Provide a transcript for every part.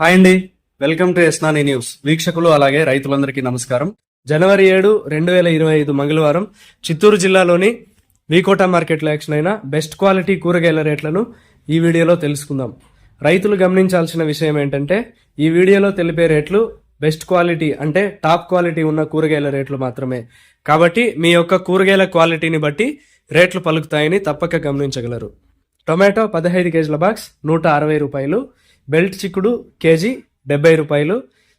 Hi అండి. Welcome to ఎస్నాని news. వీక్షకులు అలాగే రైతులందరికీ నమస్కారం. జనవరి ఏడు రెండు వేల ఇరవై ఐదు మంగళవారం చిత్తూరు జిల్లాలోని వీకోట మార్కెట్లో యాక్షన్ అయిన బెస్ట్ క్వాలిటీ కూరగాయల రేట్లను ఈ వీడియోలో తెలుసుకుందాం. రైతులు గమనించాల్సిన విషయం ఏంటంటే ఈ వీడియోలో తెలిపే రేట్లు బెస్ట్ క్వాలిటీ అంటే టాప్ క్వాలిటీ ఉన్న కూరగాయల రేట్లు మాత్రమే. కాబట్టి మీ యొక్క కూరగాయల క్వాలిటీని బట్టి రేట్లు పలుకుతాయని తప్పక గమనించగలరు. టొమాటో పదహైదు కేజీల బాక్స్ నూట అరవై రూపాయలు బెల్ట్ చిక్కుడు కేజీ డెబ్బై రూపాయలు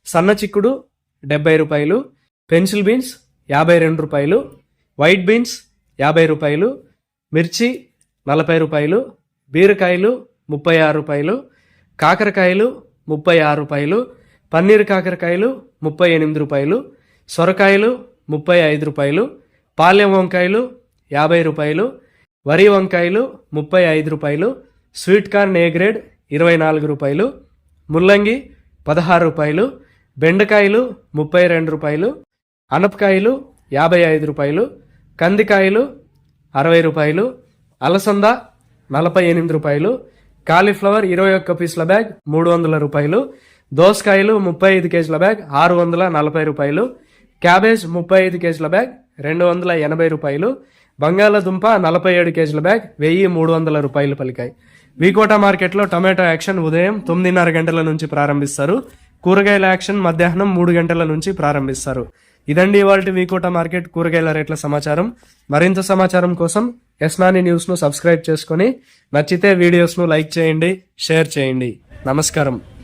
సన్న చిక్కుడు డెబ్బై రూపాయలు పెన్సిల్ బీన్స్ యాభై రెండు రూపాయలు వైట్ బీన్స్ యాభై రూపాయలు మిర్చి నలభై రూపాయలు బీరకాయలు ముప్పై ఆరు రూపాయలు కాకరకాయలు ముప్పై ఆరు రూపాయలు పన్నీర్ కాకరకాయలు ముప్పై ఎనిమిది రూపాయలు సొరకాయలు ముప్పై ఐదు రూపాయలు పాలెం వంకాయలు యాభై రూపాయలు వరి వంకాయలు ముప్పై ఐదు రూపాయలు స్వీట్ కార్న్ ఏ గ్రేడ్ ఇరవై నాలుగు రూపాయలు ముల్లంగి పదహారు రూపాయలు బెండకాయలు ముప్పై రెండు రూపాయలు అనపకాయలు యాభై ఐదు రూపాయలు కందికాయలు అరవై రూపాయలు అలసంద నలభై ఎనిమిది రూపాయలు కాలీఫ్లవర్ ఇరవై ఒక్క పీసుల బ్యాగ్ మూడు వందల రూపాయలు దోసకాయలు ముప్పై ఐదు కేజీల బ్యాగ్ ఆరు వందల నలభై రూపాయలు క్యాబేజ్ ముప్పై ఐదు కేజీల బ్యాగ్ రెండు వందల ఎనభై రూపాయలు బంగాళదుంప నలభై ఏడు కేజీల బ్యాగ్ వెయ్యి మూడు వందల రూపాయలు పలికాయి. వికోటా మార్కెట్లో టమాటో యాక్షన్ ఉదయం తొమ్మిదిన్నర గంటల నుంచి ప్రారంభిస్తారు. కూరగాయల యాక్షన్ మధ్యాహ్నం మూడు గంటల నుంచి ప్రారంభిస్తారు. ఇదండి ఇవాళ వీకోట మార్కెట్ కూరగాయల రేట్ల సమాచారం. మరింత సమాచారం కోసం ఎస్నాని న్యూస్ను సబ్స్క్రైబ్ చేసుకొని నచ్చితే వీడియోస్ను లైక్ చేయండి షేర్ చేయండి. నమస్కారం.